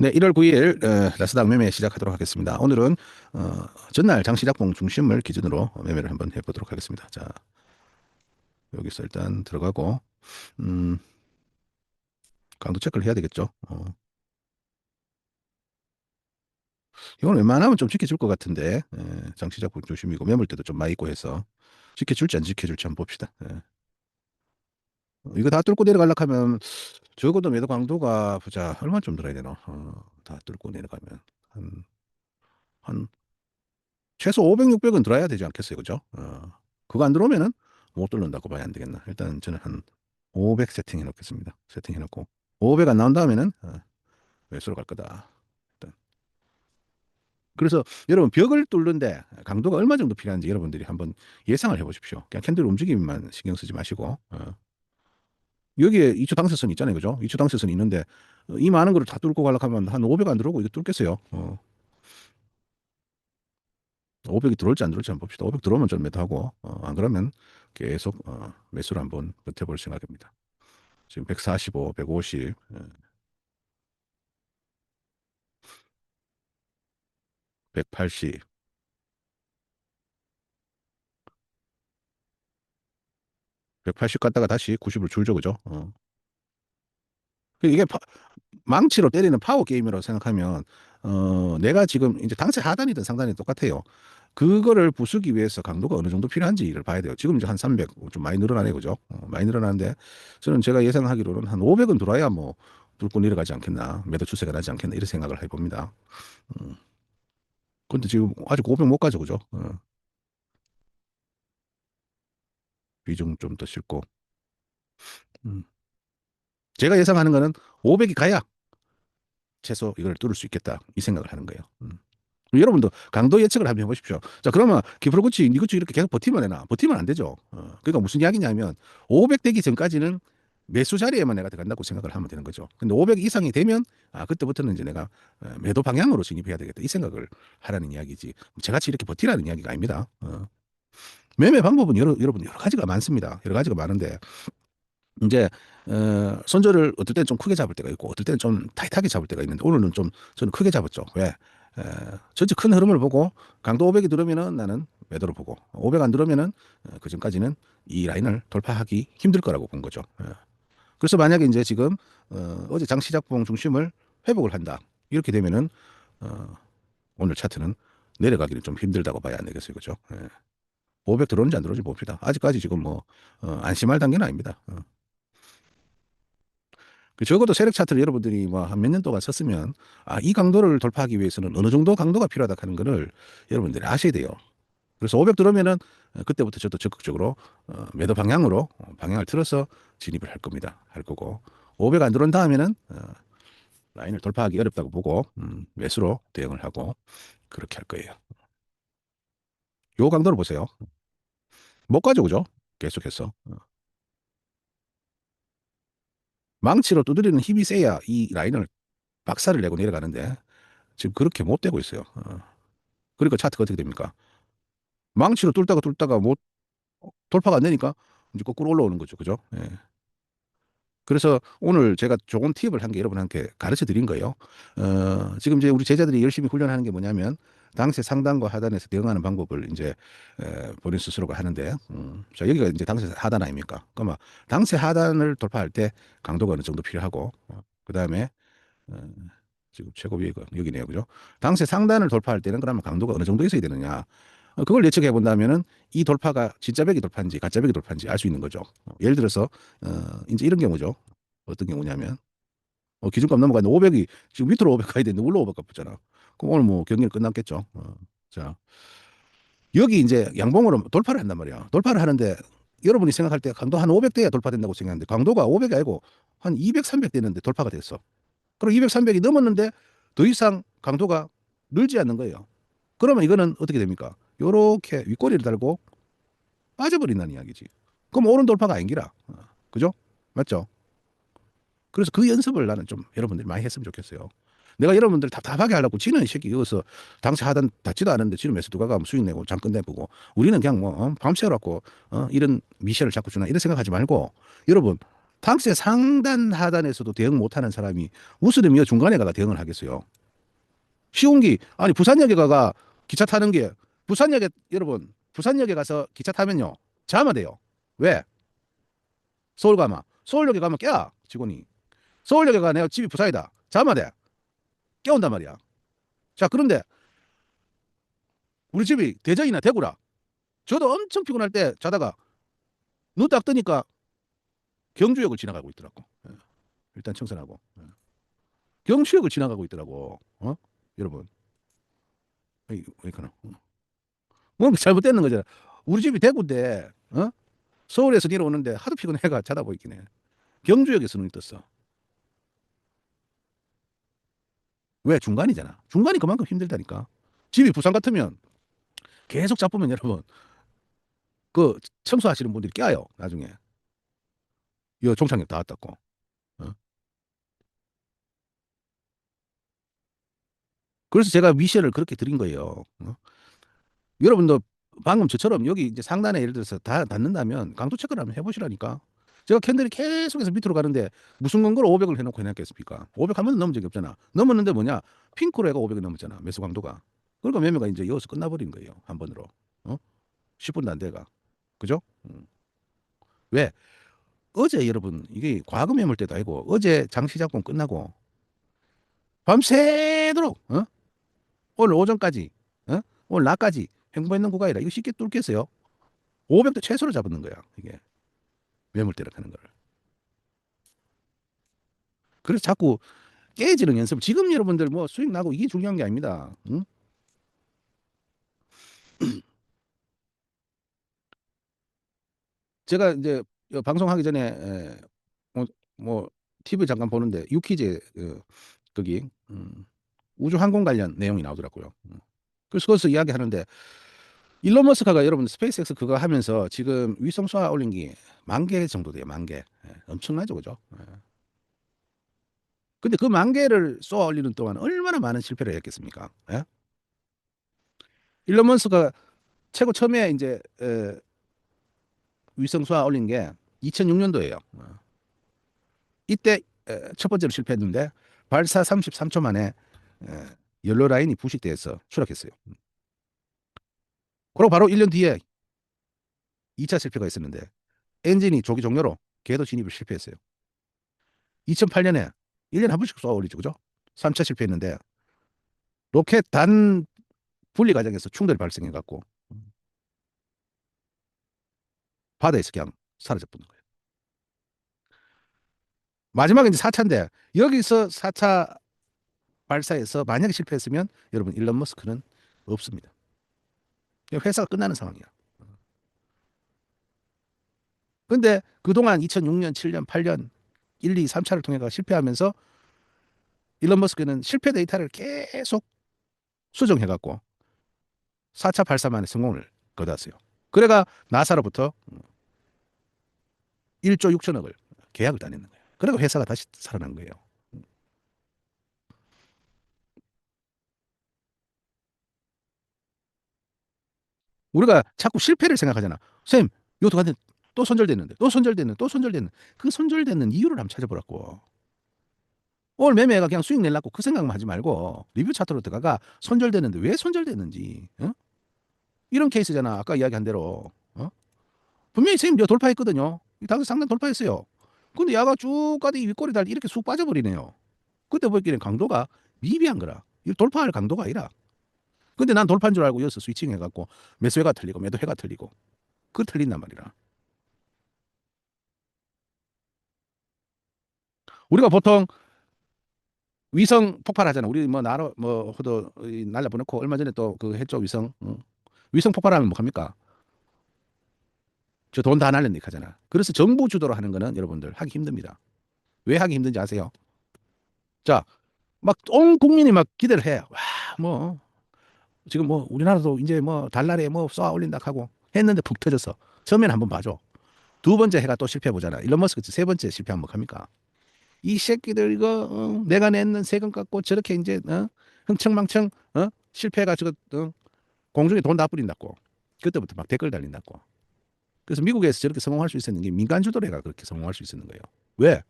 네, 1월 9일 어, 나스닥 매매 시작하도록 하겠습니다. 오늘은 어, 전날 장시작봉 중심을 기준으로 매매를 한번 해보도록 하겠습니다. 자, 여기서 일단 들어가고 음, 강도 체크를 해야 되겠죠. 어. 이건 웬만하면 좀 지켜줄 것 같은데 예, 장시작봉 중심이고 매물대도 좀 많이 있고 해서 지켜줄지 안 지켜줄지 한번 봅시다. 예. 이거 다 뚫고 내려가려고 하면 적어도 매도 강도가 보자. 얼마 좀 들어야 되나 어, 다 뚫고 내려가면. 한, 한 최소 500, 600은 들어야 되지 않겠어요? 그죠? 어, 그거 안 들어오면은 못 뚫는다고 봐야 안 되겠나? 일단 저는 한 500 세팅해 놓겠습니다. 세팅해 놓고 500 안 나온 다음에는 어, 매수로 갈 거다. 일단. 그래서 여러분 벽을 뚫는데 강도가 얼마 정도 필요한지 여러분들이 한번 예상을 해 보십시오. 그냥 캔들 움직임만 신경 쓰지 마시고 어. 여기에 2초 당세선 있잖아요. 그죠? 2초 당세선 있는데 어, 이 많은 거를 다 뚫고 가려고 하면 한 500 안 들어오고 이거 뚫겠어요. 어. 500이 들어올지 안 들어올지 한번 봅시다. 500 들어오면 좀 매도하고 어, 안 그러면 계속 어, 매수를 한번 버텨볼 생각입니다. 지금 145, 150, 예. 180, 180 갔다가 다시 90을 줄죠, 그죠? 어. 이게 파- 망치로 때리는 파워 게임이라고 생각하면 어 내가 지금 이제 당세 하단이든 상단이 똑같아요. 그거를 부수기 위해서 강도가 어느 정도 필요한지를 봐야 돼요. 지금 이제 한 300, 좀 많이 늘어나네, 그죠? 어, 많이 늘어나는데 저는 제가 예상하기로는 한 500은 들어야 뭐 뚫고 내려가지 않겠나, 매도 추세가 나지 않겠나 이런 생각을 해봅니다. 음. 근데 지금 아직 500 못 가죠, 그죠? 어. 비중 좀 더 싣고. 음. 제가 예상하는 거는 500이 가야 최소 이걸 뚫을 수 있겠다 이 생각을 하는 거예요. 음. 여러분도 강도 예측을 한번 해보십시오. 자 그러면 기프로구치 니구치 이렇게 계속 버티면 되나? 버티면 안 되죠. 어, 그러니까 무슨 이야기냐면 500 되기 전까지는 매수 자리에만 내가 들어간다고 생각을 하면 되는 거죠. 근데 500 이상이 되면 아 그때부터는 이제 내가 어, 매도 방향으로 진입해야 되겠다 이 생각을 하라는 이야기지. 제같이 이렇게 버티라는 이야기가 아닙니다. 어. 매매 방법은 여러, 여러분 여러 가지가 많습니다. 여러 가지가 많은데 이제 어, 손절을 어떨 때는 좀 크게 잡을 때가 있고 어떨 때는 좀 타이트하게 잡을 때가 있는데 오늘은 좀 저는 크게 잡았죠. 왜? 에, 전체 큰 흐름을 보고 강도 500이 들어오면은 나는 매도를 보고 500 안 들어오면은 어, 그 전까지는 이 라인을 돌파하기 힘들 거라고 본 거죠. 예. 그래서 만약에 이제 지금 어, 어제 장 시작봉 중심을 회복을 한다 이렇게 되면은 어, 오늘 차트는 내려가기는 좀 힘들다고 봐야 안 되겠어요, 그죠? 예. 500 들어오는지 안 들어오는지 봅시다. 아직까지 지금 뭐 어, 안심할 단계는 아닙니다. 어. 그 적어도 세력 차트를 여러분들이 뭐 한 몇 년 동안 썼으면 아, 이 강도를 돌파하기 위해서는 어느 정도 강도가 필요하다 하는 거를 여러분들이 아셔야 돼요. 그래서 500 들어오면은 어, 그때부터 저도 적극적으로 어, 매도 방향으로 어, 방향을 틀어서 진입을 할 겁니다. 할 거고 500 안 들어온 다음에는 어, 라인을 돌파하기 어렵다고 보고 음, 매수로 대응을 하고 그렇게 할 거예요. 요 강도를 보세요. 못 가죠, 그죠? 계속해서. 어. 망치로 두드리는 힘이 세야 이 라인을 박살을 내고 내려가는데 지금 그렇게 못 되고 있어요. 어. 그러니까 차트가 어떻게 됩니까? 망치로 뚫다가 뚫다가 못 돌파가 안 되니까 이제 거꾸로 올라오는 거죠. 그죠? 예. 그래서 오늘 제가 좋은 팁을 한 게 여러분한테 가르쳐 드린 거예요. 어, 지금 이제 우리 제자들이 열심히 훈련하는 게 뭐냐면 당세 상단과 하단에서 대응하는 방법을 이제 에, 본인 스스로가 하는데, 음, 자 여기가 이제 당세 하단 아닙니까? 그러면 당세 하단을 돌파할 때 강도가 어느 정도 필요하고, 어, 그 다음에 어, 지금 최고 위가 여기네요, 그죠? 당세 상단을 돌파할 때는 그러면 강도가 어느 정도 있어야 되느냐? 어, 그걸 예측해 본다면은 이 돌파가 진짜 벽이 돌파인지 가짜 벽이 돌파인지 알 수 있는 거죠. 어, 예를 들어서 어, 이제 이런 경우죠. 어떤 경우냐면 어, 기준값 넘어가는데 500이 지금 밑으로 500 가야 되는데 올라 500 값잖아. 그럼 오늘 뭐 경기는 끝났겠죠. 어, 자 여기 이제 양봉으로 돌파를 한단 말이야. 돌파를 하는데 여러분이 생각할 때 강도 한 500 돼야 돌파된다고 생각하는데 강도가 500이 아니고 한 200, 300 되는데 돌파가 됐어. 그럼 200, 300이 넘었는데 더 이상 강도가 늘지 않는 거예요. 그러면 이거는 어떻게 됩니까? 요렇게 윗꼬리를 달고 빠져버린다는 이야기지. 그럼 오른 돌파가 아닌기라. 어, 그죠? 맞죠? 그래서 그 연습을 나는 좀 여러분들이 많이 했으면 좋겠어요. 내가 여러분들 답답하게 하려고 지는 이 새끼. 여기서 당시 하던 닿지도 않은데 매수 누가 가면 수익 내고 잠깐 내보고 우리는 그냥 뭐 어, 밤새워갖고 어, 이런 미션을 자꾸 주나 이런 생각하지 말고 여러분 탕스의 상단 하단에서도 대응 못하는 사람이 이 중간에 가가 대응을 하겠어요. 쉬운 기 아니 부산역에 가가 기차 타는 게 부산역에 여러분 부산역에 가서 기차 타면요. 자면 돼요. 왜? 서울 가면 서울역에 가면 깨 직원이. 서울역에 가 내가 집이 부산이다. 자면 돼 깨운단 말이야. 자 그런데 우리 집이 대전이나 대구라 저도 엄청 피곤할 때 자다가 눈 딱 뜨니까 경주역을 지나가고 있더라고. 예. 일단 청산하고 예. 경주역을 지나가고 있더라고. 어? 여러분, 왜 이러나? 뭔가 잘못됐는 거잖아. 우리 집이 대구인데, 어? 서울에서 내려오는데 하도 피곤해가 자다 보이긴 해. 경주역에서 눈이 떴어. 왜 중간이잖아. 중간이 그만큼 힘들다니까. 집이 부산 같으면 계속 잡으면 여러분 그 청소하시는 분들이 깨요 나중에. 이 종착역 다 왔다고. 어? 그래서 제가 미션을 그렇게 드린 거예요. 어? 여러분도 방금 저처럼 여기 이제 상단에 예를 들어서 다 닿는다면 강도 체크를 한번 해보시라니까. 제가 캔들이 계속해서 밑으로 가는데 무슨 근거로 500을 해놓고 해놨겠습니까? 500한 번도 넘은 적이 없잖아. 넘었는데 뭐냐? 핑크로 해가 500이 넘었잖아. 매수 강도가. 그러니까 매매가 이제 이어서 끝나버린 거예요. 한 번으로. 어? 10분도 안 돼가. 그죠? 음. 왜? 어제 여러분 이게 과거 매물 때도 아니고 어제 장시작품 끝나고 밤새도록 어? 오늘 오전까지 어? 오늘 낮까지 횡보했는 구간이라 이거 쉽게 뚫겠어요. 500도 최소로 잡는 거야 이게 가는 거를. 그래서 자꾸 깨지는 연습. 지금 여러분들 뭐 수익 나고 이게 중요한 게 아닙니다. 응? 제가 이제 방송하기 전에 에, 뭐, 뭐 TV 잠깐 보는데 유퀴즈 어, 거기 음, 우주 항공 관련 내용이 나오더라고요. 음. 그래서 거기서 이야기하는데 일론 머스크가 여러분 스페이스X 그거 하면서 지금 위성 쏘아 올린 게 만 개 정도 돼요. 만 개. 예, 엄청나죠, 그죠? 예. 근데 그 만 개를 쏘아 올리는 동안 얼마나 많은 실패를 했겠습니까? 예? 일론 머스크가 최고 처음에 이제 에, 위성 쏘아 올린 게 2006년도예요. 이때 에, 첫 번째로 실패했는데 발사 33초 만에 에, 연료 라인이 부식돼서 추락했어요. 그리고 바로 1년 뒤에 2차 실패가 있었는데 엔진이 조기 종료로 궤도 진입을 실패했어요. 2008년에 1년에 한 번씩 쏘아 올리죠. 그죠? 3차 실패했는데 로켓 단 분리 과정에서 충돌이 발생해 갖고 바다에서 그냥 사라져 버린 거예요. 마지막에 이제 4차인데 여기서 4차 발사에서 만약에 실패했으면 여러분 일론 머스크는 없습니다. 회사가 끝나는 상황이야. 근데 그동안 2006년, 7년, 8년 1, 2, 3차를 통해가 실패하면서 일론 머스크는 실패 데이터를 계속 수정해 갖고 4차 발사만에 성공을 거뒀어요. 그래가 나사로부터 1조 6천억을 계약을 따냈는 거예요. 그리고 회사가 다시 살아난 거예요. 우리가 자꾸 실패를 생각하잖아. 쌤, 이것도 갔는데 또 손절됐는데, 또 손절됐는데, 또 손절됐는데. 그 손절됐는 이유를 한번 찾아보라고. 오늘 매매가 그냥 수익 내려고 그 생각만 하지 말고 리뷰 차트로 들어가가 손절됐는데 왜 손절됐는지 어? 이런 케이스잖아. 아까 이야기한 대로 어? 분명히 선생님 저 돌파했거든요. 당시 상단 돌파했어요. 근데 야가 쭉 가다 이 윗꼬리 달 이렇게 쑥 빠져버리네요. 그때 보기에는 강도가 미비한 거라. 이 돌파할 강도가 아니라. 근데 난 돌파인 줄 알고 여기서 스위칭 해갖고 매수해가 틀리고 매도해가 틀리고 그 틀린단 말이라. 우리가 보통 위성 폭발하잖아. 우리 뭐 나로 뭐 호도 날라 보내고 얼마 전에 또그 했죠 위성. 응. 위성 폭발하면 뭐 합니까? 저 돈 다 날렸니 하잖아. 그래서 정부 주도로 하는 거는 여러분들 하기 힘듭니다. 왜 하기 힘든지 아세요? 자, 막 온 국민이 막 기대를 해. 와, 뭐 지금 뭐 우리나라도 이제 뭐 달날에 뭐 쏘아 올린다 하고 했는데 푹 터졌어. 처음에는 한번 봐줘. 두 번째 해가 또 실패해 보잖아. 일론 머스크 세 번째 실패하면 뭐 합니까? 이 새끼들 이거 어, 내가 냈는 세금 깎고 저렇게 이제 어? 흥청망청 어? 실패해가지고 어? 공중에 돈 다 뿌린다고. 그때부터 막 댓글 달린다고. 그래서 미국에서 저렇게 성공할 수 있었는 게 민간 주도래가 그렇게 성공할 수 있었는 거예요. 왜?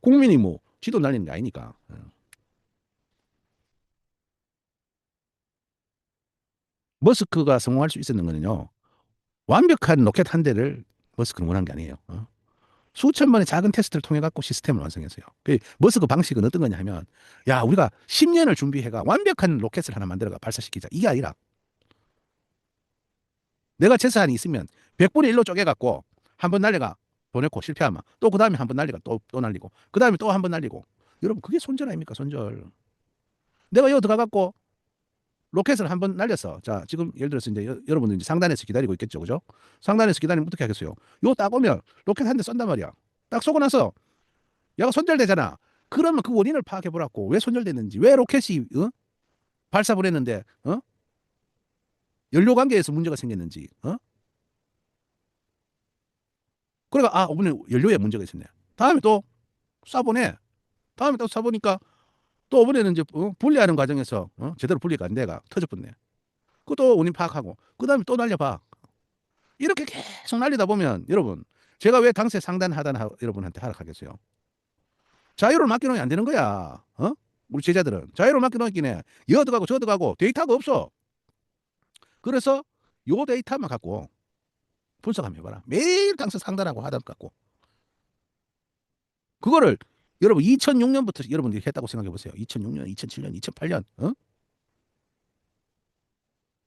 국민이 뭐 지도 날리는 게 아니니까. 예. 머스크가 성공할 수 있었는 거는요. 완벽한 로켓 한 대를 머스크는 원한 게 아니에요. 어? 수천 번의 작은 테스트를 통해 갖고 시스템을 완성했어요. 그 머스크 방식은 어떤 거냐 하면 야 우리가 10년을 준비해가 완벽한 로켓을 하나 만들어가 발사시키자 이게 아니라 내가 재산이 있으면 100분의 1로 쪼개갖고 한 번 날려가 보내고 실패하면 또 그 다음에 한 번 날리가 또, 또 날리고 그 다음에 또 한 번 날리고 여러분 그게 손절 아닙니까 손절 내가 여기 들어가갖고 로켓을 한 번 날렸어 자 지금 예를 들어서 이제 여, 여러분들 이제 상단에서 기다리고 있겠죠. 그죠? 상단에서 기다리면 어떻게 하겠어요? 요 딱 오면 로켓 한 대 쏜단 말이야. 딱 쏘고 나서 얘가 손절되잖아. 그러면 그 원인을 파악해 보라고. 왜 손절됐는지. 왜 로켓이 어? 발사를 했는데 어? 연료 관계에서 문제가 생겼는지 어? 그러니까 아 이번에 연료에 문제가 있었네. 다음에 또 쏴보네. 다음에 또 쏴보니까 또 이번에는 이제 어? 분리하는 과정에서 어? 제대로 분리가 안 돼가 터져버렸네 그것도 원인 파악하고 그 다음에 또 날려봐 이렇게 계속 날리다 보면 여러분 제가 왜 당세 상단 하단 하, 여러분한테 하락하겠어요 자유를 맡겨놓으면 안 되는 거야 어? 우리 제자들은 자유를 맡겨놓기는 해 여도 가고 저도 가고 데이터가 없어 그래서 요 데이터만 갖고 분석 한번 해봐라. 매일 당선 상단하고 하단 갖고. 그거를 여러분 2006년부터 여러분들이 했다고 생각해 보세요. 2006년, 2007년, 2008년. 어?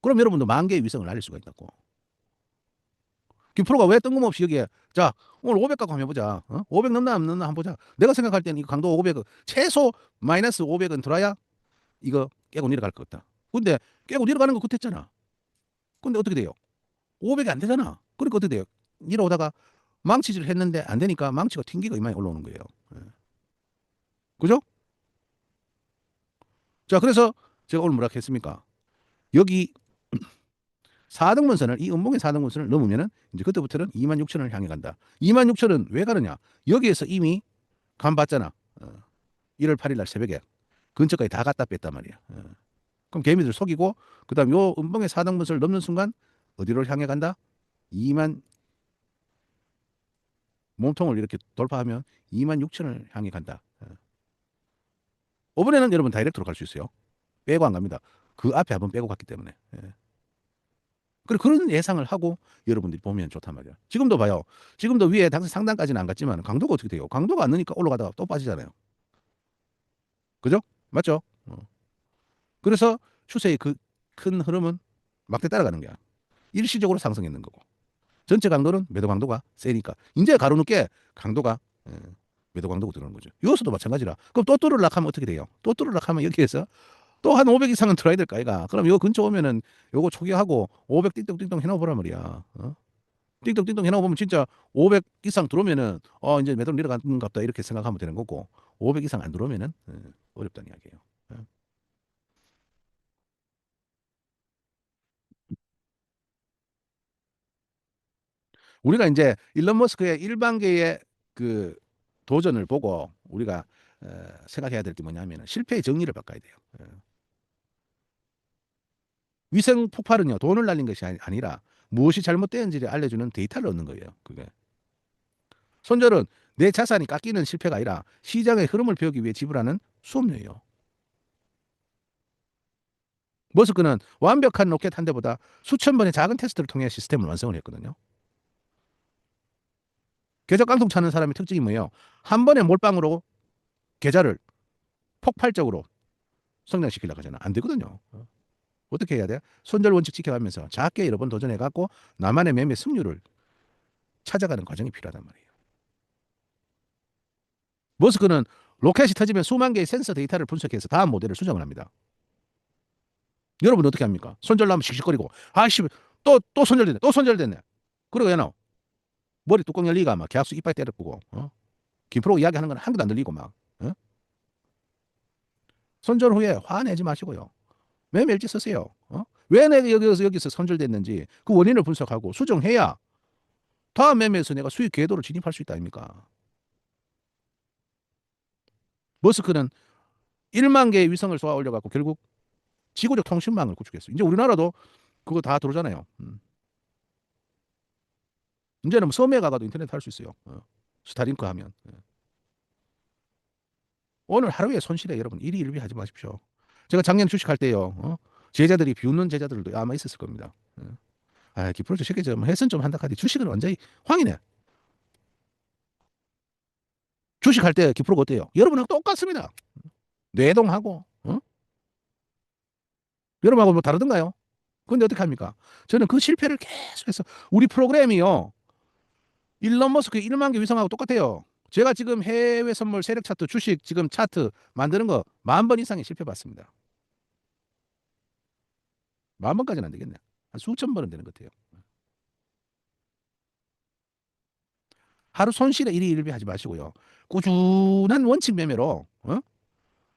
그럼 여러분도 만 개의 위성을 날릴 수가 있다고. 김프로가 왜 뜬금없이 여기에 자 오늘 500 갖고 한번 해보자. 어? 500 넘나 안 넘나 한번 보자. 내가 생각할 때는 이 강도 500 최소 마이너스 500은 들어야 이거 깨고 내려갈 것 같다. 근데 깨고 내려가는 거 그랬잖아. 근데 어떻게 돼요? 500이 안 되잖아. 그러니까 어떻게 돼요? 이러다가 망치질을 했는데 안 되니까 망치가 튕기가 이만히 올라오는 거예요. 예. 그죠? 자, 그래서 제가 오늘 뭐라 했습니까? 여기 4등분선을 이 음봉의 4등분선을 넘으면은 이제 그때부터는 2만 6천을 향해 간다. 2만 6천은 왜 가느냐? 여기에서 이미 간 봤잖아. 어. 1월 8일 날 새벽에 근처까지 다 갔다 뺐단 말이야. 어. 그럼 개미들 속이고 그다음 요 음봉의 4등분선을 넘는 순간 어디로 향해 간다? 2만 몸통을 이렇게 돌파하면 2만 6천을 향해 간다. 이번에는 여러분 다이렉트로 갈 수 있어요. 빼고 안 갑니다. 그 앞에 한번 빼고 갔기 때문에. 예. 그리고 그런 예상을 하고 여러분들이 보면 좋단 말이야. 지금도 봐요. 지금도 위에 당시 상단까지는 안 갔지만 강도가 어떻게 돼요? 강도가 안 느니까 올라가다가 또 빠지잖아요. 그죠? 맞죠? 어. 그래서 추세의 그 큰 흐름은 막대 따라가는 거야. 일시적으로 상승했는 거고. 전체 강도는 매도 강도가 세니까. 이제 가로늦게 강도가 예, 매도 강도가 들어오는 거죠. 여기서도 마찬가지라. 그럼 또 뚫으려고 하면 어떻게 돼요? 또 뚫으려고 하면 여기에서 또 한 500 이상은 들어야 될까, 이가. 그럼 요 근처 오면은 요거 초기하고 500 띵동띵동 해놔보란 말이야. 어? 띵동띵동 해놔보면 진짜 500 이상 들어오면은 어, 이제 매도 내려가는 것 같다. 이렇게 생각하면 되는 거고 500 이상 안 들어오면은 예, 어렵다는 이야기예요. 예. 우리가 이제 일론 머스크의 일반계의 그 도전을 보고 우리가 어, 생각해야 될 게 뭐냐면 실패의 정리를 바꿔야 돼요. 어. 위성 폭발은요 돈을 날린 것이 아니- 아니라 무엇이 잘못되었는지를 알려주는 데이터를 얻는 거예요. 그게 손절은 내 자산이 깎이는 실패가 아니라 시장의 흐름을 배우기 위해 지불하는 수업료예요. 머스크는 완벽한 로켓 한 대보다 수천 번의 작은 테스트를 통해 시스템을 완성을 했거든요. 계좌 깡통 차는 사람의 특징이 뭐예요? 한 번에 몰빵으로 계좌를 폭발적으로 성장시키려고 하잖아. 안 되거든요. 어. 어떻게 해야 돼? 손절 원칙 지켜가면서 작게 여러 번 도전해갖고 나만의 매매 승률을 찾아가는 과정이 필요하단 말이에요. 머스크는 로켓이 터지면 수만 개의 센서 데이터를 분석해서 다음 모델을 수정을 합니다. 여러분 어떻게 합니까? 손절 나면 씩씩거리고 아씨 또또 손절됐네 또 손절됐네 그러고 얘는 머리 뚜껑 열리가 막 계약서 이빨 때려보고 어? 김프로 이야기하는 건 한 개도 안 들리고 막 어? 손절 후에 화내지 마시고요. 매매 일지 쓰세요. 어? 왜 내가 여기서 여기서 손절됐는지 그 원인을 분석하고 수정해야 다음 매매에서 내가 수익 궤도로 진입할 수 있다 아닙니까? 머스크는 1만 개의 위성을 쏘아 올려갖고 결국 지구적 통신망을 구축했어요. 이제 우리나라도 그거 다 들어오잖아요. 음. 이제는 뭐 섬에 가가도 인터넷 할 수 있어요. 어. 스타링크 하면. 예. 오늘 하루에 손실에 여러분 일이 일비 하지 마십시오. 제가 작년 주식할 때요. 어? 제자들이 비웃는 제자들도 아마 있었을 겁니다. 어. 아, 기프로 주식에 좀 해선 좀 한다 하지 주식은 완전히 황이네. 주식할 때 기프로가 어때요? 여러분하고 똑같습니다. 뇌동하고 어? 여러분하고 뭐 다르던가요? 근데 어떻게 합니까? 저는 그 실패를 계속해서 우리 프로그램이요. 일론 머스크 1만 개 위성하고 똑같아요. 제가 지금 해외 선물 세력 차트 주식 지금 차트 만드는 거 만 번 이상의 실패 봤습니다. 만 번까지는 안 되겠네. 한 수천 번은 되는 것 같아요. 하루 손실에 일이 일비하지 마시고요. 꾸준한 원칙 매매로 어?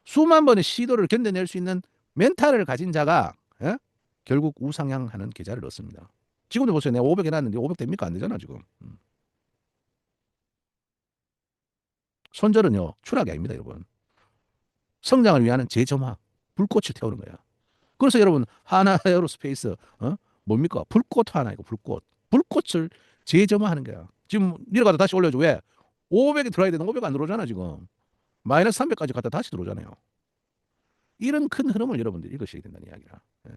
수만 번의 시도를 견뎌낼 수 있는 멘탈을 가진 자가 예? 결국 우상향하는 계좌를 넣습니다. 지금도 보세요. 내가 500 해놨는데 500 됩니까? 안 되잖아 지금. 음. 손절은요 추락이 아닙니다, 여러분. 성장을 위한 재점화, 불꽃을 태우는 거야. 그래서 여러분 하나 에어로스페이스 어? 뭡니까? 불꽃 하나이고 불꽃. 불꽃을 재점화하는 거야. 지금 내려가다 다시 올려줘. 왜? 500이 들어야 되는 500 안 들어오잖아 지금. 마이너스 300까지 갔다 다시 들어오잖아요. 이런 큰 흐름을 여러분들 읽으셔야 된다는 이야기라. 예.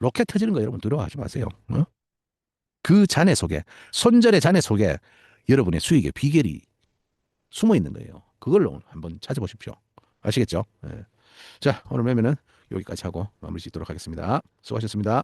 로켓 터지는 거 여러분 두려워하지 마세요. 어? 그 잔해 속에 손절의 잔해 속에 여러분의 수익의 비결이 숨어 있는 거예요. 그걸로 한번 찾아보십시오. 아시겠죠? 예. 자 오늘 매매는 여기까지 하고 마무리 짓도록 하겠습니다. 수고하셨습니다.